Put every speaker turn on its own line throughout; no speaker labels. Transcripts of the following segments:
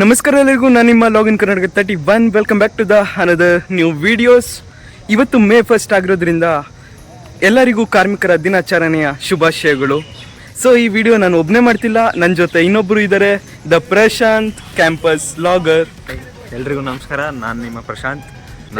ನಮಸ್ಕಾರ ಎಲ್ಲರಿಗೂ ನಾನು ನಿಮ್ಮ login Karnataka thirty one welcome back to the another new videos ಇವತ್ತು ಮೇ ಫಸ್ಟ್ ಆಗಿರೋದ್ರಿಂದ ಎಲ್ಲರಿಗೂ ಕಾರ್ಮಿಕರ ದಿನಾಚರಣೆಯ ಶುಭಾಶಯಗಳು. ಸೊ ಈ ವಿಡಿಯೋ ನಾನು ಒಬ್ಬನೇ ಮಾಡ್ತಿಲ್ಲ ನನ್ನ ಜೊತೆ ಇನ್ನೊಬ್ಬರು ಇದ್ದಾರೆ ದ ಪ್ರಶಾಂತ್ ಕ್ಯಾಂಪಸ್ ಲಾಗರ್
ಎಲ್ರಿಗೂ ನಮಸ್ಕಾರ ನಾನು ನಿಮ್ಮ ಪ್ರಶಾಂತ್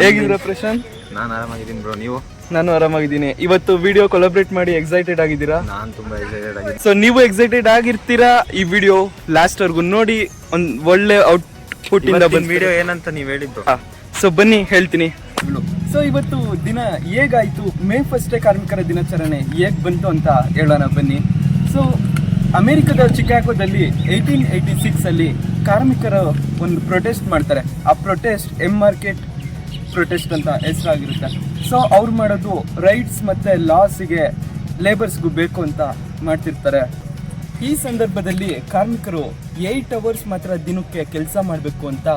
ಹೇಗಿದ್ದೀರಾ ಪ್ರಶಾಂತ್
ನಾನು ಆರಾಮಾಗಿದ್ದೀನಿ ಬ್ರೋ ನೀವು?
ನಾನು ಆರಾಮಾಗಿದ್ದೀನಿ. ಇವತ್ತು ವಿಡಿಯೋ ಕೊಲಾಬ್ರೇಟ್ ಮಾಡಿ ಎಕ್ಸೈಟೆಡ್ ಆಗಿದ್ದೀರಾ?
ನಾನು ತುಂಬ ಎಕ್ಸೈಟೆಡ್
ಸೊ ನೀವು ಎಕ್ಸೈಟೆಡ್ ಆಗಿರ್ತೀರಾ ಈ ವಿಡಿಯೋ ಲಾಸ್ಟ್ ವರ್ಗು ನೋಡಿ ಒಂದು ಒಳ್ಳೆ ಔಟ್ಪುಟ್ ಇಂದ ಬಂದ
ವಿಡಿಯೋ ಏನಂತ ನೀವು ಹೇಳಿದ್ದು?
ಸೊ ಬನ್ನಿ ಹೇಳ್ತೀನಿ. ಸೊ ಇವತ್ತು ದಿನ ಹೇಗಾಯ್ತು? ಮೇ ಫಸ್ಟೇ ಕಾರ್ಮಿಕರ ದಿನಾಚರಣೆ ಹೇಗ್ ಬಂತು ಅಂತ ಹೇಳೋಣ ಬನ್ನಿ. ಸೊ ಅಮೆರಿಕದ ಚಿಕಾಗೋದಲ್ಲಿ ಏಯ್ಟೀನ್ ಏಯ್ಟಿ ಸಿಕ್ಸ್ ಅಲ್ಲಿ ಕಾರ್ಮಿಕರ ಒಂದು ಪ್ರೊಟೆಸ್ಟ್ ಮಾಡ್ತಾರೆ. ಆ ಪ್ರೊಟೆಸ್ಟ್ ಎಂ ಮಾರ್ಕೆಟ್ ಪ್ರೊಟೆಸ್ಟ್ ಅಂತ ಹೆಸರಾಗಿರುತ್ತೆ. ಸೊ ಅವ್ರು ಮಾಡೋದು ರೈಟ್ಸ್ ಮತ್ತೆ ಲಾಸಿಗೆ ಲೇಬರ್ಸ್ಗೂ ಬೇಕು ಅಂತ ಮಾಡ್ತಿರ್ತಾರೆ. ಈ ಸಂದರ್ಭದಲ್ಲಿ ಕಾರ್ಮಿಕರು ಏಯ್ಟ್ ಅವರ್ಸ್ ಮಾತ್ರ ದಿನಕ್ಕೆ ಕೆಲಸ ಮಾಡಬೇಕು ಅಂತ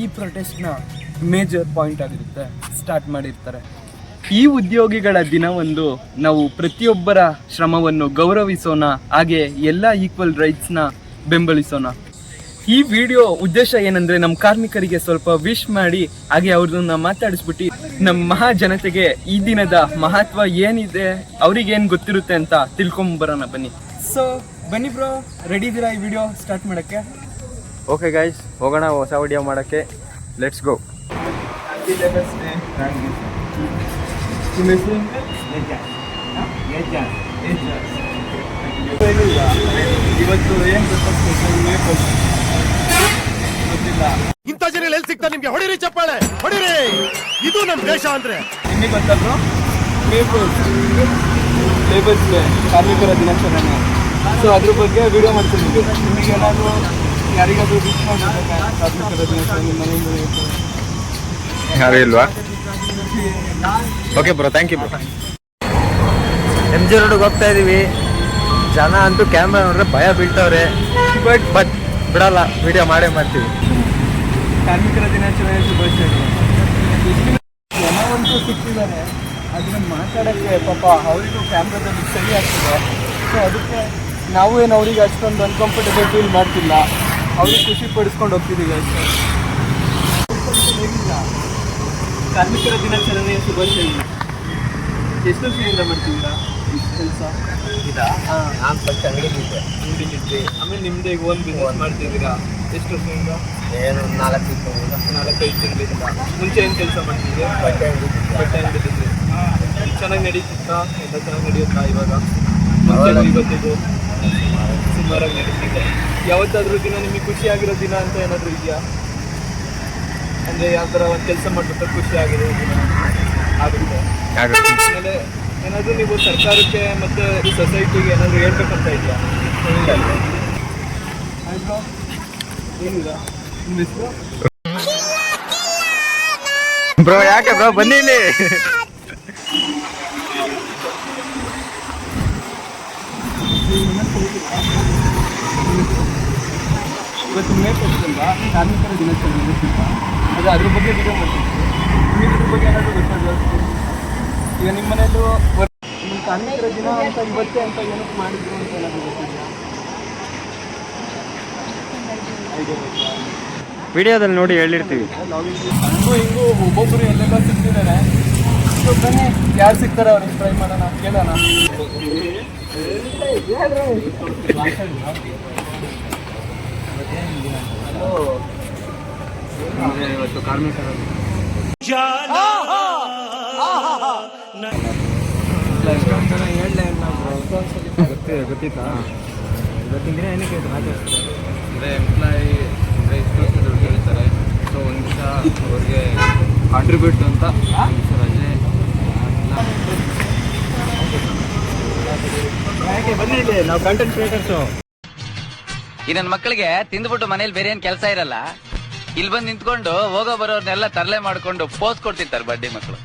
ಈ ಪ್ರೊಟೆಸ್ಟ್ನ ಮೇಜರ್ ಪಾಯಿಂಟ್ ಆಗಿರುತ್ತೆ. ಸ್ಟಾರ್ಟ್ ಮಾಡಿರ್ತಾರೆ. ಈ ಉದ್ಯೋಗಿಗಳ ದಿನವೊಂದು ನಾವು ಪ್ರತಿಯೊಬ್ಬರ ಶ್ರಮವನ್ನು ಗೌರವಿಸೋಣ, ಹಾಗೆ ಎಲ್ಲ ಈಕ್ವಲ್ ರೈಟ್ಸ್ನ ಬೆಂಬಲಿಸೋಣ. ಈ ವಿಡಿಯೋ ಉದ್ದೇಶ ಏನಂದ್ರೆ ನಮ್ಮ ಕಾರ್ಮಿಕರಿಗೆ ಸ್ವಲ್ಪ ವಿಶ್ ಮಾಡಿ, ಹಾಗೆ ಅವ್ರನ್ನ ಮಾತಾಡಿಸ್ಬಿಟ್ಟು ನಮ್ಮ ಮಹಾ ಜನತೆಗೆ ಈ ದಿನದ ಮಹತ್ವ ಏನಿದೆ ಅವ್ರಿಗೆ ಏನ್ ಗೊತ್ತಿರುತ್ತೆ ಅಂತ ತಿಳ್ಕೊಂಡ್ ಬರೋಣ ಬನ್ನಿ. ಸೊ ಬನ್ನಿ ಬ್ರೋ ರೆಡಿ ಇದೀರಾ ಈ ವಿಡಿಯೋ ಸ್ಟಾರ್ಟ್ ಮಾಡಕ್ಕೆ?
ಓಕೆ ಗೈಸ್ ಹೋಗೋಣ ಹೊಸ ವಿಡಿಯೋ ಮಾಡೋಕ್ಕೆ. ಲೆಟ್ಸ್ ಗೋ
ಇವತ್ತು ಏನ್? ಗೊತ್ತಿಲ್ಲ.
ಜನ ಎಲ್ಲಿ ಸಿಗ್ತಾ ನಿಮ್ಗೆ? ಹೊಡಿರಿ ಚಪ್ಪಾಳೆ ಹೊಡಿರಿ. ಇದು ನಮ್ ದೇಶ ಅಂದ್ರೆ.
ನಿಮಗೆ ಲೇಬರ್ಸ್ ಡೇ ಕಾರ್ಮಿಕರ ದಿನಾಚರಣೆ. ಸೊ ಅದ್ರ ಬಗ್ಗೆ ವಿಡಿಯೋ ಮಾಡ್ತೀನಿ ನಿಮಗೆ. ನಿಮಗೆ ಏನಾದರೂ ಯಾರಿಗಾದ್ರೂ ವಿಶ್ ಮಾಡಬೇಕಾ? ಕಾರ್ಮಿಕರ ದಿನಾಚರಣೆ ಮನೆಯಿಂದ
ಯಾರು ಇಲ್ವಾ? Okay bro thank you bro M G ರೋಡ್ಗೆ ಹೋಗ್ತಾ ಇದೀವಿ. ಜನ ಅಂತೂ ಕ್ಯಾಮ್ರಾ ನೋಡಿದ್ರೆ ಭಯ ಬೀಳ್ತವ್ರೆ. ಬಟ್ ಬಟ್ ಬಿಡಲ್ಲ ವಿಡಿಯೋ ಮಾಡೇ ಮಾಡ್ತೀವಿ.
ಕಾರ್ಮಿಕರ ದಿನಾಚರಣೆ ಶುಭಾಶಯಗಳು ಜನವಂತೂ ಸಿಕ್ಕಿದ್ದಾರೆ. ಅದನ್ನ ಮಾತಾಡೋಕ್ಕೆ ಪಾಪ ಅವರಿಗೂ ಕ್ಯಾಮ್ರಾದಲ್ಲಿ ಸರಿ ಆಗ್ತದೆ. ಸೊ ಅದಕ್ಕೆ ನಾವು ಏನು ಅವರಿಗೆ ಅಷ್ಟೊಂದು ಅನ್ಕಂಫರ್ಟೇಬಲ್ ಫೀಲ್ ಮಾಡ್ತಿಲ್ಲ. ಅವ್ರಿಗೆ ಖುಷಿ ಪಡಿಸ್ಕೊಂಡು ಹೋಗ್ತಿದ್ದೀವಿ ಅಷ್ಟೇ. ಕಾರ್ಮಿಕರ ದಿನಾಚರಣೆಯ ಶುಭಾಶಯಗಳು ಎಷ್ಟು ವರ್ಷದಿಂದ ಮಾಡ್ತಿದ್ದೀರಾ? ಕೆಲಸ
ಇದಾ ನಾನು ಫಸ್ಟ್ ಅಂಗಡಿಲಿದ್ದೆ
ಅಂಗಡಿಲಿದ್ದೆ. ಆಮೇಲೆ ನಿಮ್ಮದೇ ಒಂದು ಬಿಸ್ನೆಸ್ ಮಾಡ್ತಿದ್ದೀರಾ? ಎಷ್ಟು ವರ್ಷದಿಂದ
ಏನು ನಾಲ್ಕು ತಿಂಗಳು
ನಾಲ್ಕೈದು ತಿಂಗಳಿಂದ. ಮುಂಚೆ ಏನು ಕೆಲಸ ಮಾಡ್ತಿದ್ದೆ?
ಬಟ್ಟೆ ಅಂಗಡಿ
ಬಟ್ಟೆ ಅಂಗಡಿಲಿದ್ರಿ ಚೆನ್ನಾಗಿ ನಡೀತಿತ್ತಾ? ಎಲ್ಲ ಚೆನ್ನಾಗಿ ನಡೆಯುತ್ತಾ ಇವಾಗ? ಮುಂಚೆ ಇವತ್ತಿದ್ದು ಸುಮಾರಾಗಿ ನಡೀತಿದೆ. ಯಾವತ್ತಾದರೂ ದಿನ ನಿಮಗೆ ಖುಷಿಯಾಗಿರೋ ದಿನ ಅಂತ ಏನಾದರೂ ಇದೆಯಾ? ಅಂದರೆ ಯಾವ ಥರ ಒಂದು ಕೆಲಸ ಮಾಡಿಬಿಟ್ಟು ಖುಷಿ ಆಗಿರೋ ದಿನ ಆಗುತ್ತೆ. ಆಮೇಲೆ ಏನಾದರೂ ನೀವು ಸರ್ಕಾರಕ್ಕೆ ಮತ್ತು ಈ ಸೊಸೈಟಿಗೆ ಏನಾದರೂ ಹೇಳ್ಬೇಕಂತ ಇದೆಯಾ? ಏನಿಲ್ಲ. ನಿಮ್ಮ ಹೆಸರು?
ಬ್ರೋ ಯಾಕೆ ಬ್ರೋ ಬನ್ನಿ ಇಲ್ಲಿ.
ಇವತ್ತು ಮೇ ಕೊಡ್ತಿಲ್ಲ ಕಾರ್ಮಿಕರ ದಿನಾಚರಣೆ ಗೊತ್ತಿಲ್ಲ ಅದು ಅದ್ರ ಬಗ್ಗೆ ವಿಡಿಯೋ ಮಾಡ್ತೀನಿ. ನಿಮಗೆ ಇದ್ರ ಬಗ್ಗೆ ಏನಾದರೂ ಗೊತ್ತಾಗ ಈಗ ನಿಮ್ಮ ಮನೆಯಲ್ಲೂ ನಿಮ್ಮ ಕಾರ್ಮಿಕರ ದಿನ ಅಂತ ಇವತ್ತೇ ಅಂತ ಏನಕ್ಕೆ ಮಾಡಿದ್ರು ಅಂತ ಏನಾದರೂ ಗೊತ್ತಿಲ್ಲ
ವಿಡಿಯೋದಲ್ಲಿ ನೋಡಿ ಹೇಳಿರ್ತೀವಿ.
ಹಂಗೂ ಹಿಂಗೂ ಒಬ್ಬೊಬ್ಬರು ಎಲ್ಲೆಲ್ಲ ಸಿಗ್ತಿದ್ದಾರೆ. ಬನ್ನಿ ಯಾರು ಸಿಗ್ತಾರೆ ಅವ್ರಿಗೆ ಟ್ರೈ ಮಾಡೋಣ ಕೇಳೋಣ.
ಇವತ್ತು ಕಾರ್ಮಿಕರ ಗೊತ್ತಿದೆ ಗೊತ್ತಿತ್ತಾ? ಇವತ್ತಿನ ದಿನ ಏನಕ್ಕೆ ಹಾಗೆ
ಅಂದರೆ ಎಂಪ್ಲಾಯಿ ಅಂದರೆ ಇಷ್ಟು ವರ್ಷ ದುಡ್ಡು ಹೇಳ್ತಾರೆ ಸೊ ಒಂದು ದಿವಸ ಅವ್ರಿಗೆ ಕಾಂಟ್ರಿಬ್ಯೂಟ್ ಅಂತ ರಜೆ.
ಬನ್ನಿ ಇಲ್ಲಿ ನಾವು ಕಂಟೆಂಟ್ ಕ್ರಿಯೇಟರ್ಸು
ಈ ನನ್ನ ಮಕ್ಕಳಿಗೆ ತಿಂದ್ಬಿಟ್ಟು ಮನೇಲಿ ಬೇರೆ ಏನ್ ಕೆಲಸ ಇರಲ್ಲ? ಇಲ್ಲಿ ಬಂದು ನಿಂತ್ಕೊಂಡು ಹೋಗೋ ಬರೋರ್ನೆಲ್ಲ ತರಲೆ ಮಾಡ್ಕೊಂಡು ಪೋಸ್ ಕೊಡ್ತಿರ್ತಾರೆ ಬಡ್ಡಿ ಮಕ್ಕಳು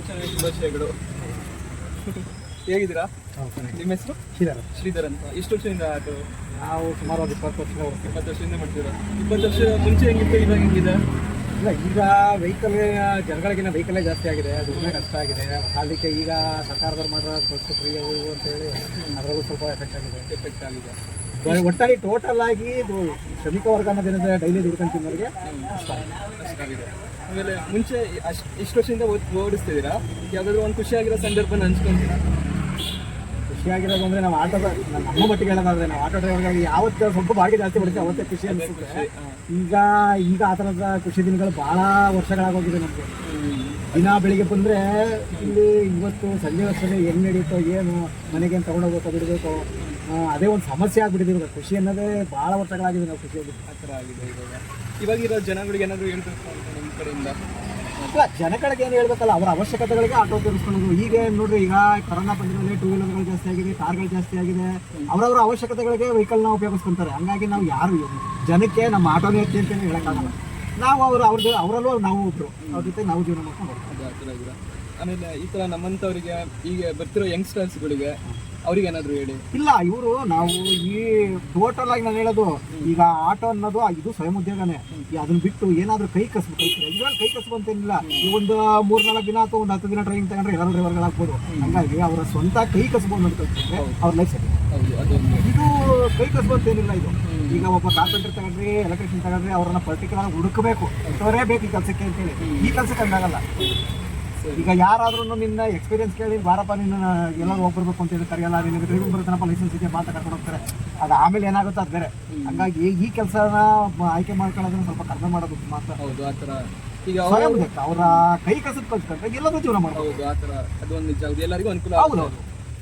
ದಿನಾಚರಣೆ ಶುಭಾಶಯಗಳು ಹೇಗಿದ್ದೀರಾ? ನಿಮ್ಮ ಹೆಸರು? ಶ್ರೀಧರ್. ಶ್ರೀಧರ್ ಅಂತ. ಎಷ್ಟು ವರ್ಷದಿಂದ ಅದು? ನಾವು ಸುಮಾರು ಒಂದು ಇಪ್ಪತ್ತು ವರ್ಷ ಇಪ್ಪತ್ತು ವರ್ಷದಿಂದ ಮಾಡ್ತೀರಾ? ಇಪ್ಪತ್ತು ವರ್ಷ ಮುಂಚೆ ಹೆಂಗಿತ್ತು ಇವಾಗ ಹೆಂಗಿದೆ?
ಇಲ್ಲ ಈಗ ವೆಹಿಕಲ್ ಜನಗಳಿಗಿನ್ನ ವೆಹಿಕಲ್ಲೇ ಜಾಸ್ತಿ ಆಗಿದೆ. ಅದು ಕಷ್ಟ ಆಗಿದೆ. ಅದಕ್ಕೆ ಈಗ ಸರ್ಕಾರದವ್ರು ಮಾಡೋ ಬಸ್ ಫ್ರೀ ಅಂತ ಹೇಳಿ ಅದರಲ್ಲೂ ಸ್ವಲ್ಪ ಎಫೆಕ್ಟ್ ಆಗಿದೆ. ಎಫೆಕ್ಟ್ ಆಗಿದೆ. ಒಟ್ಟಾಗಿ ಟೋಟಲ್ ಆಗಿ ಇದು ಶ್ರಮಿಕ ವರ್ಗ ಅನ್ನೋದೇನಿದೆ ಡೈಲಿ ದುಡ್ಕೊಂಡು ತಿನ್ನೋರಿಗೆ
ಆಮೇಲೆ ಮುಂಚೆ ಅಷ್ಟು ಇಷ್ಟು ವರ್ಷದಿಂದ ಓಡಿಸ್ತಿದ್ದೀರಾ? ಯಾವ್ದಾದ್ರು ಒಂದು ಖುಷಿಯಾಗಿರೋ ಸಂದರ್ಭ ಹಂಚ್ಕೊಂತೀರಾ
ಖುಷಿಯಾಗಿರೋದು ಅಂದ್ರೆ ನಾವು ಆಟೋದ ನಮ್ಮ ಮಟ್ಟಿಗೆ ಹೇಳೋದಾದ್ರೆ ನಾವು ಆಟೋ ಡ್ರೈವರ್ಗಾಗಿ ಯಾವತ್ತು ಸ್ವಲ್ಪ ಬಾಡಿಗೆ ಜಾಸ್ತಿ ಬಿಡುತ್ತೆ ಅವತ್ತೇ ಖುಷಿ ಅನಿಸುತ್ತೆ. ಈಗ ಈಗ ಆ ಥರದ ಖುಷಿ ದಿನಗಳು ಭಾಳ ವರ್ಷಗಳಾಗೋಗಿದೆ ನಮಗೆ. ದಿನ ಬೆಳಿಗ್ಗೆ ಬಂದರೆ ಇಲ್ಲಿ ಇವತ್ತು ಸಂಜೆ ವರ್ಷದಲ್ಲಿ ಹೆಂಗೆ ನಡೀತೋ ಏನು ಮನೆಗೆ ಏನು ತೊಗೊಂಡೋಗ್ಬೇಕೋ ಬಿಡಬೇಕು ಅದೇ ಒಂದು ಸಮಸ್ಯೆ ಆಗ್ಬಿಟ್ಟಿದೆ ಖುಷಿ ಅನ್ನೋದೇ ಭಾಳ ವರ್ಷಗಳಾಗಿದೆ ನಾವು ಖುಷಿ
ಆ ಥರ ಆಗಿದೆ ಇವಾಗ ಇವಾಗಿರೋ ಜನಗಳಿಗೆ ಏನಾದರೂ ಹೇಳ್ಬೇಕು ಅಂತ ನಿಮ್ಮ ಕಡೆಯಿಂದ?
ಇಲ್ಲ ಜನಗಳಿಗೆ ಏನು ಹೇಳ್ಬೇಕಲ್ಲ ಅವರ ಅವಶ್ಯಕತೆಗಳಿಗೆ ಆಟೋ ಉಪಯೋಗಿಸ್ಕೊಳ್ಳೋದು ಈಗ ನೋಡ್ರಿ ಈಗ ಕೊರೋನಾ ಬಂದಿರೋದೇ ಟೂ ವೀಲರ್ಗಳು ಜಾಸ್ತಿ ಆಗಿದೆ ಕಾರ್ಗಳು ಜಾಸ್ತಿ ಆಗಿದೆ. ಅವರವರ ಅವಶ್ಯಕತೆಗಳಿಗೆ ವೆಹಿಕಲ್ನ ಉಪಯೋಗಿಸ್ಕೊಂತಾರೆ. ಹಂಗಾಗಿ ನಾವು ಯಾರು ಜನಕ್ಕೆ ನಮ್ಮ ಆಟೋನೇ ಐತಿ ಅಂತ ಹೇಳೋಕ್ಕಾಗಲ್ಲ. ನಾವು ಅವರು ಅವ್ರದ್ದು ಅವರಲ್ಲೂ ನಾವು ಒಬ್ರು. ಅವ್ರ ಜೊತೆ ನಾವು ಜೀವನ ಮಾಡ್ಕೊಂಡು ಹೋಗ್ತೀವಿ.
ಆಮೇಲೆ ಈ ತರ ನಮ್ಮಂತವರಿಗೆ ಈಗ ಬರ್ತಿರೋ ಯಂಗ್ಸ್ಟರ್ಸ್ಗಳಿಗೆ ಅವ್ರಿಗೆ ಏನಾದ್ರು ಹೇಳಿ?
ಇಲ್ಲ ಇವರು ನಾವು ಈ ಟೋಟಲ್ ಆಗಿ ನಾನು ಹೇಳೋದು ಈಗ ಆಟೋ ಅನ್ನೋದು ಇದು ಸ್ವಯಂ ಉದ್ಯೋಗನೇ. ಈ ಅದನ್ನ ಬಿಟ್ಟು ಏನಾದ್ರೂ ಕೈ ಕಸು ಎಲ್ಲರೂ ಕೈ ಕಸಬು ಅಂತೇನಿಲ್ಲ ಈ ಒಂದು ಮೂರ್ ನಾಲ್ಕು ದಿನ ಅಥವಾ ಒಂದು ಹತ್ತು ದಿನ ಟ್ರೈನಿಂಗ್ ತಗೊಂಡ್ರೆ ಎಲ್ಲರೂ ಡ್ರೈವರ್ಗಳಾಗ್ಬೋದು ಹಂಗಾಗಿ ಅವರ ಸ್ವಂತ ಕೈ ಕಸಬು ಅಂತ ಅವ್ರ ಲೈಫ್ ಸೆಟ್ ಇದು ಕೈ ಕಸಬು ಅಂತೇನಿಲ್ಲ ಇದು. ಈಗ ಒಬ್ಬ ಕಾರ್ಪೆಂಟರ್ ತಗೊಂಡ್ರಿ ಎಲೆಕ್ಟ್ರಿಷಿಯನ್ ತಗೊಂಡ್ರಿ ಅವ್ರನ್ನ ಪರ್ಟಿಕ್ಯುಲರ್ ಹುಡುಕಬೇಕು. ಇಂಥವರೇ ಬೇಕು ಈ ಕೆಲಸಕ್ಕೆ ಅಂತೇಳಿ. ಈ ಕೆಲಸಕ್ಕೆ ಅಂದಾಗಲ್ಲ ಈಗ ಯಾರಾದ್ರೂ ನಿನ್ನ ಎಕ್ಸ್ಪೀರಿಯನ್ಸ್ ಕೇಳಿ ಬಾರಪ್ಪ ನಿನ್ನ ಎಲ್ಲರೂ ಹೋಗ್ಬರ್ಬೇಕು ಅಂತ ಹೇಳಿ ಕರೆಯಲ್ಲ ನಿನಗೆ ಡ್ರೈವಿಂಗ್ ಬರುತ್ತನಪ್ಪ ಲೈಸೆನ್ಸ್ ಇದೆ ಮಾತಾ ಕರ್ಕೊಂಡು ಹೋಗ್ತಾರೆ. ಅದು ಆಮೇಲೆ ಏನಾಗುತ್ತೆ ಅದು ಬೇರೆ. ಹಂಗಾಗಿ ಈ ಕೆಲಸನ ಆಯ್ಕೆ ಮಾಡ್ಕೊಳ್ಳೋದನ್ನ ಸ್ವಲ್ಪ ಕಡಿಮೆ ಮಾಡೋದು ಮಾತ್ರ.
ಹೌದು ಆ ಥರ. ಈಗ ಅವರು
ಕೈ ಕಸದ ಕಲ್ತ್ಕೊಂಡ್ರೆ ಎಲ್ಲರೂ ಜೀವನ ಮಾಡ್ಬೋದು.
ಆ ಥರ. ಒಂದು ನಿಜ. ಹೌದು ಎಲ್ಲರಿಗೂ ಅನುಕೂಲ
ಹೌದು,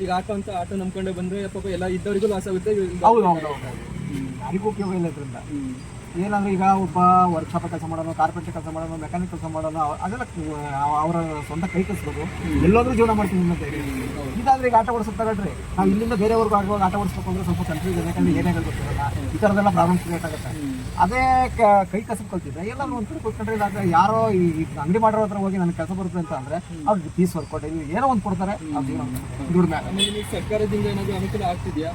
ಈಗ ಆಟೋ ಅಂತ ಆಟೋ ನಂಬ್ಕೊಂಡೆ ಬಂದ್ರೆ ಪಾಪ ಎಲ್ಲ ಇದ್ದವರಿಗೂ ಲಾಸ್ ಆಗುತ್ತೆ
ಹೌದು ಹೌದು ಹೌದು. ಯಾರಿಗೂ ಉಪಯೋಗ ಇಲ್ಲ ಇದರಿಂದ. ಏನಂದ್ರೆ ಈಗ ಒಬ್ಬ ವರ್ಕ್ಶಾಪ್ ಕೆಲಸ ಮಾಡೋನು ಕಾರ್ಪೆಂಟರ್ ಕೆಲಸ ಮಾಡೋನು ಮೆಕ್ಯಾನಿಕ್ ಕೆಲಸ ಮಾಡೋನು ಅವ- ಅದೆಲ್ಲ ಅವರ ಸ್ವಂತ ಕೈ ಕಲಿಸ್ಬೋದು ಎಲ್ಲೋದ್ರೂ ಜೀವನ ಮಾಡ್ತೀನಿ ಅಂತ ಹೇಳಿ. ಇದಾದ್ರೆ ಈಗ ಆಟ ಓಡಿಸೋದು ಹೇಳ್ರಿ. ನಾವು ಇಲ್ಲಿಂದ ಬೇರೆಯವ್ರಿಗೆ ಆಗುವಾಗ ಆಟ ಓಡಿಸ್ಬೇಕು ಅಂದ್ರೆ ಸ್ವಲ್ಪ ಇದೆ ಯಾಕಂದ್ರೆ ಏನೇ ಗೊತ್ತಿರಲ್ಲ. ಈ ಥರದೆಲ್ಲ ಪ್ರಾಬ್ಲಮ್ಸ್ ಕ್ರಿಯೇಟ್ ಆಗುತ್ತೆ. ಅದೇ ಕ- ಕಸಬ್ ಕಲ್ತಿದ್ರೆ ಎಲ್ಲ ಒಂದು ಕಡೆ ಕೂತ್ಕೊಂಡ್ರೆ ಇಲ್ಲಾಂದ್ರೆ ಯಾರೋ ಈ ಅಂಗಡಿ ಮಾಡೋರ ಹತ್ರ ಹೋಗಿ ನನಗೆ ಕೆಲಸ ಬರುತ್ತೆ ಅಂತ ಅಂದ್ರೆ ಅವ್ರಿಗೆ ಪೀಸ್ ವರ್ಕ್ ಕೊಟ್ಟು ಏನೋ ಒಂದು ಕೊಡ್ತಾರೆ ದುಡಿಮೆ
ಸರ್ಕಾರದಿಂದ ಏನಾದ್ರು ಅನುಕೂಲ ಆಗ್ತಿದೆಯಾ?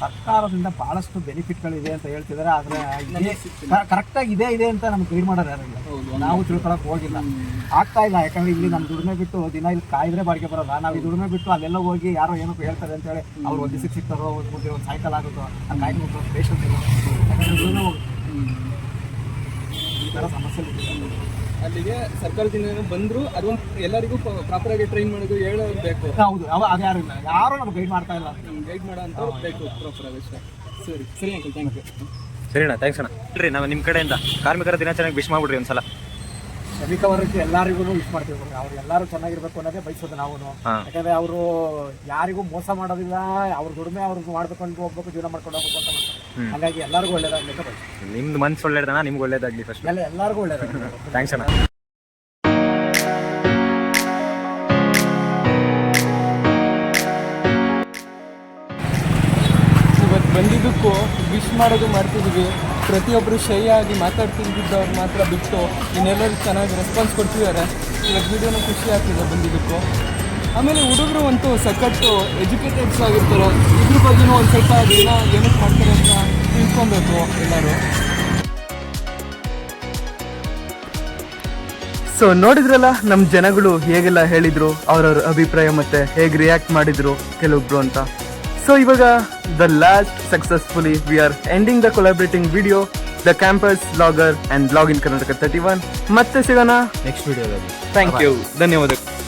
ಸರ್ಕಾರದಿಂದ ಬಹಳಷ್ಟು ಬೆನಿಫಿಟ್ಗಳಿದೆ ಅಂತ ಹೇಳ್ತಿದ್ದಾರೆ, ಆದ್ರೆ ಕರೆಕ್ಟಾಗಿ ಇದೆ ಇದೆ ಅಂತ ನಮ್ಗೆ ಗೈಡ್ ಮಾಡೋರು ಯಾರಿಲ್ಲ ನಾವು ತಿಳ್ಕೊಳಕ್ ಹೋಗಿಲ್ಲ. ಆಗ್ತಾ ಇಲ್ಲ, ಯಾಕಂದ್ರೆ ಇಲ್ಲಿ ನಮ್ಮ ದುಡಿಮೆ ಬಿಟ್ಟು ದಿನ ಇಲ್ಲಿ ಕಾಯಿದ್ರೆ ಬಾಡಿಗೆ ಬರೋಲ್ಲ. ನಾವು ಈ ದುಡಿಮೆ ಬಿಟ್ಟು ಅಲ್ಲೆಲ್ಲ ಹೋಗಿ ಯಾರೋ ಏನೋ ಹೇಳ್ತಾರೆ ಅಂತ ಹೇಳಿ ಅವ್ರು ಒಂದು ದಿವಸಕ್ಕೆ ಸಿಗ್ತಾರೋ, ಒಂದು ಮುಂದೆ ಆಗುತ್ತೋ, ಆ ಕಾಯ್ದು ಪೇಷಂಟ್ ಈ ಥರ ಸಮಸ್ಯೆ.
ಅಲ್ಲಿಗೆ ಸರ್ಕಾರದಿಂದ ಏನೋ ಬಂದ್ರು ಅದು ಎಲ್ಲರಿಗೂ ಪ್ರಾಪರ್ ಆಗಿ ಟ್ರೈನ್ ಮಾಡೋದು ಹೇಳಬೇಕು ಬೇಕು.
ಹೌದು ಅವ ಅದು ಯಾರು ಇಲ್ಲ. ಯಾರು ನಮ್ಗೆ ಗೈಡ್ ಮಾಡ್ತಾ ಇಲ್ಲ.
ಗೈಡ್ ಮಾಡೋ ಅಂತ ಬೇಕು ಪ್ರಾಪರ್ ಆಗಿ ಅಷ್ಟೇ. ಸರಿ ಸರಿ ಅಂಕಲ್ ಥ್ಯಾಂಕ್ ಯು
ಸರಿ ಅಣ್ಣ ಥ್ಯಾಂಕ್ಸ್ ಅಣ್ಣ. ಇಲ್ರಿ ನಾವು ನಿಮ್ಮ ಕಡೆಯಿಂದ ಕಾರ್ಮಿಕರ ದಿನಾಚರಣೆಗೆ ವಿಶ್ ಮಾಡ್ಬಿಡ್ರಿ ಒಂದ್ಸಲ.
ವರ್ಗಕ್ಕೆ ಎಲ್ಲರಿಗೂ ವಿಶ್ ಮಾಡ್ತೀವಿ ಅವ್ರು ಎಲ್ಲರೂ ಚೆನ್ನಾಗಿರ್ಬೇಕು ಅನ್ನೋದೇ ಬಯಸೋದು ನಾವು ಯಾಕಂದ್ರೆ ಅವರು ಯಾರಿಗೂ ಮೋಸ ಮಾಡೋದಿಲ್ಲ ಅವ್ರ ದುಡಿಮೆ ಅವ್ರಿಗೆ ಮಾಡ್ಬೇಕು ಹೋಗ್ಬೇಕು ಜೀವನ ಮಾಡ್ಕೊಂಡು ಹೋಗ್ಬೇಕು ಅಂತ ಮಾಡ್ತಾರೆ. ಹಾಗಾಗಿ ಎಲ್ಲರಿಗೂ ಒಳ್ಳೇದಾಗಲಿ ಅಂತ ಬಯಸ್ತೀವಿ.
ನಿಮ್ದು ಮನ್ಸು ಒಳ್ಳೇದಣ್ಣ ನಿಮ್ಗೆ ಒಳ್ಳೇದಾಗ್ಲಿ ಫಸ್ಟ್
ಎಲ್ಲ ಎಲ್ಲರಿಗೂ ಒಳ್ಳೇದಾಗಲಿ.
ಥ್ಯಾಂಕ್ಸ್ ಅಣ್ಣ.
ಇವತ್ತು ಬಂದಿದ್ದಕ್ಕೂ ವಿಶ್ ಮಾಡೋದು ಮಾಡ್ತಿದ್ದೀವಿ. ಪ್ರತಿಯೊಬ್ಬರು ಶೈ ಆಗಿ ಮಾತಾಡ್ತಿದ್ದವ್ರು ಮಾತ್ರ ಬಿಟ್ಟು ಇನ್ನೆಲ್ಲರೂ ಚೆನ್ನಾಗಿ ರೆಸ್ಪಾನ್ಸ್ ಕೊಡ್ತಿದ್ದಾರೆ. ಇವತ್ತು ವಿಡಿಯೋನ ಖುಷಿ ಆಗ್ತಿದೆ ಬಂದಿದ್ದಕ್ಕೂ. ಆಮೇಲೆ ಹುಡುಗರು ಅಂತೂ ಸಖತ್ತು ಎಜುಕೇಟೆಡ್ಸ್ ಆಗಿರ್ತಾರೆ. ಇದ್ರ ಬಗ್ಗೆನೂ ಒಂದು ಸ್ವಲ್ಪ ದಿನ ಏನಕ್ಕೆ ಮಾಡ್ತಾರೆ ಅಂತ ತಿಳ್ಕೊಬೇಕು ಎಲ್ಲರೂ. ಸೊ ನೋಡಿದ್ರಲ್ಲ ನಮ್ಮ ಜನಗಳು ಹೇಗೆಲ್ಲ ಹೇಳಿದ್ರು, ಅವ್ರವ್ರ ಅಭಿಪ್ರಾಯ ಮತ್ತೆ ಹೇಗೆ ರಿಯಾಕ್ಟ್ ಮಾಡಿದ್ರು ಕೆಲವೊಬ್ರು ಅಂತ. ಸೊ ಇವಾಗ successfully we are ending the collaborating video the campus blogger and blog in Karnataka thirty one ಮತ್ತೆ ಸಿಗೋಣ.
ನೆಕ್ಸ್ಟ್ ವಿಡಿಯೋದಲ್ಲಿ
ಥ್ಯಾಂಕ್ ಯು ಧನ್ಯವಾದಗಳು.